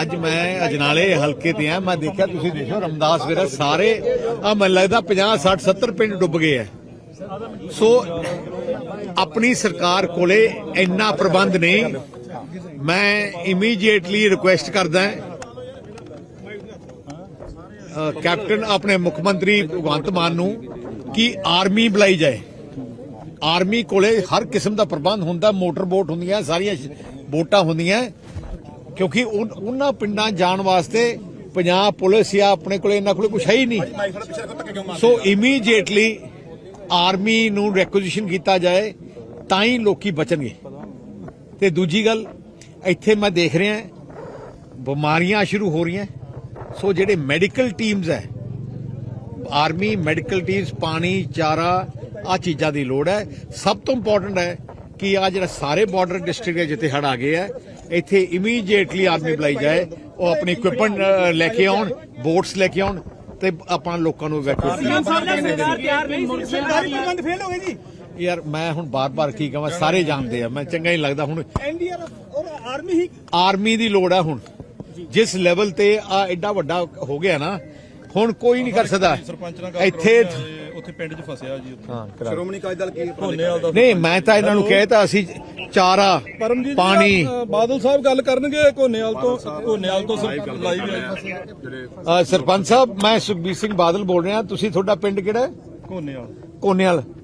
ਅੱਜ ਮੈਂ ਅਜਨਾਲੇ ਹਲਕੇ ਤੇ ਆ, ਮੈਂ ਦੇਖਿਆ ਤੁਸੀਂ ਦੇਖੋ ਰਮਦਾਸ ਵੀਰਾ ਸਾਰੇ ਆ ਮੈਨੂੰ ਲੱਗਦਾ 50 60 70 ਪਿੰਡ ਡੁੱਬ ਗਏ ਆ। ਸੋ ਆਪਣੀ ਸਰਕਾਰ ਕੋਲੇ ਇੰਨਾ ਪ੍ਰਬੰਧ ਨਹੀਂ। ਮੈਂ ਇਮੀਡੀਏਟਲੀ ਰਿਕੁਐਸਟ ਕਰਦਾ ਕੈਪਟਨ ਆਪਣੇ ਮੁੱਖ ਮੰਤਰੀ ਭਗਵੰਤ ਮਾਨ ਨੂੰ ਕਿ ਆਰਮੀ ਬੁਲਾਈ ਜਾਏ। ਆਰਮੀ ਕੋਲੇ ਹਰ ਕਿਸਮ ਦਾ ਪ੍ਰਬੰਧ ਹੁੰਦਾ, ਮੋਟਰ ਬੋਟ ਹੁੰਦੀਆਂ, ਸਾਰੀਆਂ ਬੋਟਾਂ ਹੁੰਦੀਆਂ। ਕਿਉਂਕਿ ਉਨ- ਉਹਨਾਂ ਪਿੰਡਾਂ ਜਾਣ ਵਾਸਤੇ ਪੰਜਾਬ ਪੁਲਿਸ ਜਾਂ ਆਪਣੇ ਕੋਲੇ ਇਹਨਾਂ ਕੋਲੇ ਕੁਝ ਹੈ ਹੀ ਨਹੀਂ। ਸੋ ਇਮੀਡੀਏਟਲੀ ਆਰਮੀ ਨੂੰ ਰੈਕੁਜੀਸ਼ਨ ਕੀਤਾ ਜਾਏ, ਤਾਂ ਹੀ ਲੋਕੀ ਬਚਣਗੇ। ਤੇ ਦੂਜੀ ਗੱਲ, ਇੱਥੇ ਮੈਂ ਦੇਖ ਰਿਹਾ, ਬਿਮਾਰੀਆਂ ਸ਼ੁਰੂ ਹੋ ਰਹੀਆਂ। ਸੋ ਜਿਹੜੇ ਮੈਡੀਕਲ ਟੀਮਸ ਹੈ ਆਰਮੀ ਮੈਡੀਕਲ ਟੀਮਸ ਪਾਣੀ, ਚਾਰਾ ਆ ਚੀਜ਼ਾਂ ਦੀ ਲੋੜ ਹੈ। ਸਭ ਤੋਂ ਇੰਪੋਰਟੈਂਟ ਹੈ ਕਿ ਆ ਜਿਹੜਾ ਸਾਰੇ ਬਾਰਡਰ ਡਿਸਟ੍ਰਿਕਟ ਹੈ ਜਿੱਥੇ ਹੜ ਆ ਗਏ ਹੈ ਇੱਥੇ ਇਮੀਡੀਏਟਲੀ ਆਰਮੀ ਬੁਲਾਈ ਜਾਏ ਉਹ ਆਪਣੀ ਇਕਵਿਪਮੈਂਟ ਲੈ ਕੇ ਆਉਣ ਬੋਟਸ ਲੈ ਕੇ ਆਉਣ ਤੇ ਆਪਣਾ ਲੋਕਾਂ ਨੂੰ ਜੀ। ਯਾਰ ਮੈਂ ਹੁਣ ਬਾਰ-ਬਾਰ ਕੀ ਕਹਾਂ ਸਾਰੇ ਜਾਣਦੇ ਆ ਮੈਂ ਚੰਗਾ ਹੀ ਲੱਗਦਾ ਹੁਣ। ਐਨਡੀਆਰਐਫ ਔਰ ਆਰਮੀ ਹੀ ਆਰਮੀ ਦੀ ਲੋੜ ਹੈ ਹੁਣ। ਜਿਸ ਲੈਵਲ ਤੇ ਆ ਐਡਾ ਵੱਡਾ ਹੋ ਗਿਆ ਨਾ ਹੁਣ ਕੋਈ ਨਹੀਂ ਕਰ ਸਕਦਾ। ਇੱਥੇ ਉੱਥੇ ਪਿੰਡ 'ਚ ਫਸਿਆ ਜੀ ਉੱਥੇ। ਹਾਂ ਕਰਾ ਸ਼੍ਰੋਮਣੀ ਅਕਾਲੀ ਦਲ ਕੀ ਧੋਨੇਵਾਲ ਦਾ ਨਹੀਂ ਮੈਂ ਤਾਂ ਇਹਨਾਂ ਨੂੰ ਕਹਿਤਾ ਅਸੀਂ ਚਾਰਾ ਪਰਮਜੀਤ ਪਾਣੀ। ਬਾਦਲ ਸਾਹਿਬ ਗੱਲ ਕਰਨਗੇ ਕੋਨੇਵਾਲ ਤੋਂ ਕੋਨੇਵਾਲ ਤੋਂ ਲਾਈਵ ਅ, ਸਰਪੰਚ ਸਾਹਿਬ ਮੈਂ ਸੁਖਬੀਰ ਸਿੰਘ ਬਾਦਲ ਬੋਲ ਰਿਹਾ ਤੁਸੀਂ ਤੁਹਾਡਾ ਪਿੰਡ ਕਿਹੜਾ ਹੈ? ਕੋਨੇਵਾਲ ਕੋਨੇਵਾਲ ਰੇਂਜ ਟੁੱਟ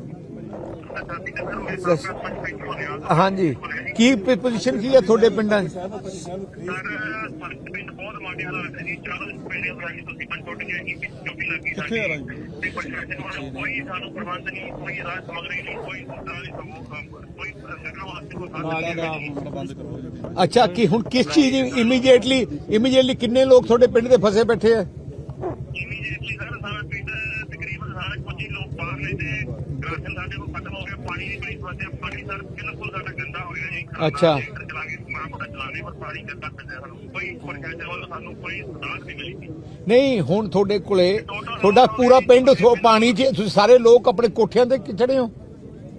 ਹਾਂਜੀ। ਕੀ ਪੋਜੀਸ਼ਨ ਕੀ ਹੈ ਤੁਹਾਡੇ ਪਿੰਡਾਂ ਦੀ? ਅੱਛਾ ਕੀ ਹੁਣ ਕਿਸ ਚੀਜ਼ ਇਮੀਡੀਏਟਲੀ ਇਮੀਡੀਏਟਲੀ ਕਿੰਨੇ ਲੋਕ ਤੁਹਾਡੇ ਪਿੰਡ ਦੇ ਫਸੇ ਬੈਠੇ ਆ? ਇਮੀਡੀਏਟਲੀ ਸਰ ਸਾਰਾ ਪਿੰਡ ਤਕਰੀਬਨ ਸਾਰਾ ਕੁਝ ਹੀ ਲੋਕ ਬਾਹਰ ਨੇ ਤੇ ਰਾਸ਼ਨ ਸਾਡੇ ਕੋਲ ਖਤਮ ਹੋ ਗਿਆ ਪਾਣੀ ਦੀ ਬੜੀ ਸਮੱਸਿਆ ਪਾਣੀ ਸਰ ਬਿਲਕੁਲ ਸਾਡਾ ਗੰਦਾ ਹੋ ਗਿਆ ਜੀ ਅੱਛਾ। ਚਲਾ ਕੇ ਮਾੜਾ ਮੋਟਾ ਚਲਾਣੇ ਪਰ ਪਾਣੀ ਗੰਦਾ ਪੈਂਦਾ ਸਾਨੂੰ ਕੋਈ ਪ੍ਰਸ਼ਾਸਨ ਵੱਲੋਂ ਸਾਨੂੰ ਕੋਈ ਸੁਧਾਰ ਨਹੀਂ ਮਿਲੀ। ਨਹੀਂ ਹੁਣ ਤੁਹਾਡੇ ਕੋਲੇ ਤੁਹਾਡਾ ਪੂਰਾ ਪਿੰਡ ਪਾਣੀ 'ਚ ਤੁਸੀਂ ਸਾਰੇ ਲੋਕ ਆਪਣੇ ਕੋਠਿਆਂ ਤੇ ਚੜੇ ਹੋ?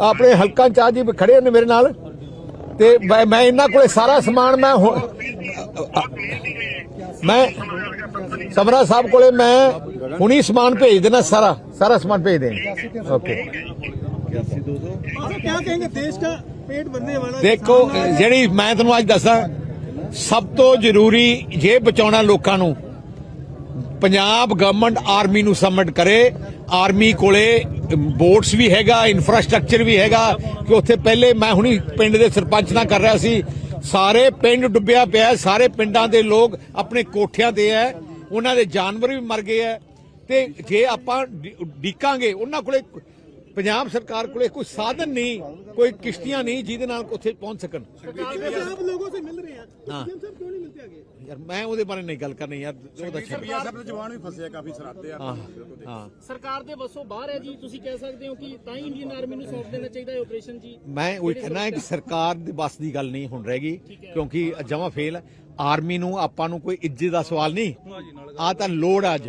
ਆਪਣੇ ਹਲਕਾ ਚਾਹ ਜੀ ਖੜੇ ਨੇ ਮੇਰੇ ਨਾਲ। ਤੇ ਮੈਂ ਇਹਨਾਂ ਕੋਲੇ ਸਾਰਾ ਸਮਾਨ ਮੈਂ ਮੈਂ ਸਮਰਾ ਸਾਹਿਬ ਕੋਲੇ ਮੈਂ ਹੁਣੀ ਸਮਾਨ ਭੇਜ ਦੇਣਾ ਸਾਰਾ ਸਾਰਾ ਸਮਾਨ ਭੇਜ ਦੇਣ। ਦੇਖੋ ਜਿਹੜੀ ਮੈਂ ਤੁਹਾਨੂੰ ਅੱਜ ਦੱਸਾਂ ਸਭ ਤੋਂ ਜ਼ਰੂਰੀ ਜੇ ਬਚਾਉਣਾ ਲੋਕਾਂ ਨੂੰ ਪੰਜਾਬ ਗਵਰਨਮੈਂਟ ਆਰਮੀ ਨੂੰ ਸਬਮਿਟ ਕਰੇ ਆਰਮੀ ਕੋਲੇ ਬੋਟਸ ਵੀ ਹੈਗਾ ਇਨਫਰਾਸਟ੍ਰਕਚਰ ਵੀ ਹੈਗਾ, ਕਿ ਉੱਥੇ ਪਹਿਲੇ ਮੈਂ ਹੁਣੀ ਪਿੰਡ ਦੇ ਸਰਪੰਚ ਨਾਲ ਕਰ ਰਿਹਾ ਸੀ। ਸਾਰੇ ਪਿੰਡ ਡੁੱਬਿਆ ਪਿਆ ਸਾਰੇ ਪਿੰਡਾਂ ਦੇ ਲੋਕ ਆਪਣੇ ਕੋਠਿਆਂ ਤੇ ਹੈ, ਉਹਨਾਂ ਦੇ ਜਾਨਵਰ ਵੀ ਮਰ ਗਏ ਹੈ। ਤੇ ਜੇ ਆਪਾਂ ਡੀਕਾਂਗੇ, ਉਹਨਾਂ ਕੋਲੇ ਪੰਜਾਬ ਸਰਕਾਰ ਕੋਲੇ ਕੋਈ ਸਾਧਨ ਨਹੀਂ ਕੋਈ ਕਿਸ਼ਤੀਆਂ ਨਹੀਂ ਜਿਹਦੇ ਨਾਲ ਉੱਥੇ ਪਹੁੰਚ ਸਕਣ। ਮੈਂ ਉਹਦੇ ਬਾਰੇ ਨਹੀਂ ਗੱਲ ਕਰਨੀ ਯਾਰ ਉਹ ਤਾਂ ਛੱਡ ਸਾਹਿਬ ਦੇ ਜਵਾਨ ਵੀ ਫਸੇ ਆ ਕਾਫੀ ਸਰਾਤੇ ਆ। ਹਾਂ ਸਰਕਾਰ ਦੇ ਵੱਸੋਂ ਬਾਹਰ ਹੈ ਜੀ ਤੁਸੀਂ ਕਹਿ ਸਕਦੇ ਹੋ ਕਿ ਤਾਂ ਹੀ ਇੰਡੀਅਨ ਆਰਮੀ ਨੂੰ ਸੌਂਪ ਦੇਣਾ ਚਾਹੀਦਾ ਹੈ ਆਪਰੇਸ਼ਨ ਜੀ। ਮੈਂ ਉਹ ਕਹਿਣਾ ਹੈ ਕਿ ਸਰਕਾਰ ਦੇ ਵੱਸ ਦੀ ਗੱਲ ਨਹੀਂ ਹੁਣ ਰਹਿ ਗਈ ਕਿਉਂਕਿ ਜਮਾ ਫੇਲ ਆਰਮੀ ਨੂੰ ਆਪਾਂ ਨੂੰ ਕੋਈ ਇੱਜ਼ਤ ਦਾ ਸਵਾਲ ਨਹੀਂ। ਆ ਤਾਂ ਲੋੜ ਅੱਜ।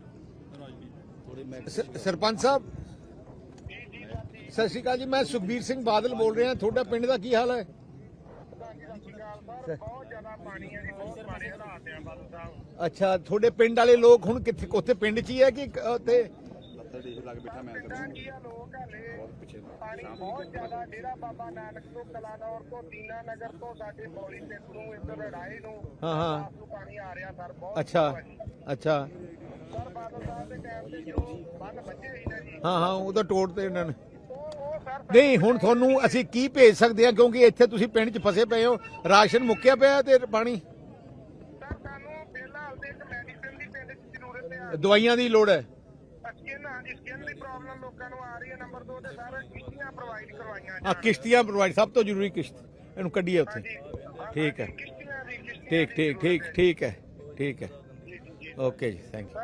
ਸਰਪੰਚ ਸਾਹਿਬ। ਸਤਿ ਸ਼੍ਰੀ ਅਕਾਲ ਜੀ ਮੈਂ ਸੁਖਬੀਰ ਸਿੰਘ ਬਾਦਲ ਬੋਲ ਰਿਹਾ ਤੁਹਾਡਾ ਪਿੰਡ ਦਾ ਕੀ ਹਾਲ ਹੈ? ਅੱਛਾ ਤੁਹਾਡੇ ਪਿੰਡ ਵਾਲੇ ਲੋਕ ਹੁਣ ਕਿੱਥੇ ਉੱਥੇ ਪਿੰਡ 'ਚ ਹੀ ਹੈ ਕਿ ਪਿੰਡਾਂ ਕੀ ਆ ਲੋਕ ਹਲੇ ਪਾਣੀ ਬਹੁਤ ਜ਼ਿਆਦਾ ਡੇਰਾ ਬਾਬਾ ਨਾਨਕ ਤੋਂ ਕਲਾਨੌਰ ਤੋਂ ਦੀਨਾ ਨਗਰ ਤੋਂ ਸਾਡੇ ਬੌਲੀ ਇੱਧਰ ਲੜਾਈ ਨੂੰ ਹਾਂ ਹਾਂ। ਪਾਣੀ ਆ ਰਿਹਾ ਸਰ ਬਹੁਤ ਅੱਛਾ ਅੱਛਾ। ਸਰ ਬਾਦਲ ਸਾਹਿਬ ਦੇ ਟਾਈਮ ਤੇ ਜੋ ਬੰਨ ਬੱਝੇ ਸੀ ਨਾ ਜੀ। ਹਾਂ ਹਾਂ ਉਹਦਾ ਟੋੜ ਤੇ ਇਹਨਾਂ ਨੇ। ਉਹ ਸਰ ਨਹੀਂ ਹੁਣ ਤੁਹਾਨੂੰ ਅਸੀਂ ਕੀ ਭੇਜ ਸਕਦੇ ਹਾਂ ਕਿਉਂਕਿ ਇੱਥੇ ਤੁਸੀਂ ਪਿੰਡ 'ਚ ਫਸੇ ਪਏ ਹੋ ਰਾਸ਼ਨ ਮੁੱਕਿਆ ਪਿਆ ਤੇ ਪਾਣੀ। ਸਰ ਸਾਨੂੰ ਫਿਲਹਾਲ ਦੇ ਇੱਕ ਮੈਡੀਸਿਨ ਦੀ ਪਿੰਡ 'ਚ ਜ਼ਰੂਰਤ ਆ ਦਵਾਈਆਂ ਦੀ ਲੋੜ ਹੈ। ਸਕਿਨ ਹਾਂਜੀ ਸਕਿਨ ਦੀ ਪ੍ਰੋਬਲਮ ਲੋਕਾਂ ਨੂੰ ਆ ਰਹੀ ਹੈ ਨੰਬਰ 2 ਤੇ ਸਰ ਕਿਸ਼ਤੀਆਂ ਪ੍ਰੋਵਾਈਡ ਕਰਵਾਈਆਂ ਆ ਕਿਸ਼ਤੀਆਂ ਪ੍ਰੋਵਾਈਡ ਸਭ ਤੋਂ ਜ਼ਰੂਰੀ ਕਿਸ਼ਤ ਇਹਨੂੰ ਕੱਢੀਏ ਉੱਥੇ। ਠੀਕ ਹੈ। ਠੀਕ ਠੀਕ ਠੀਕ ਠੀਕ ਹੈ ਠੀਕ ਹੈ। ਓਕੇ ਜੀ ਥੈਂਕ ਯੂ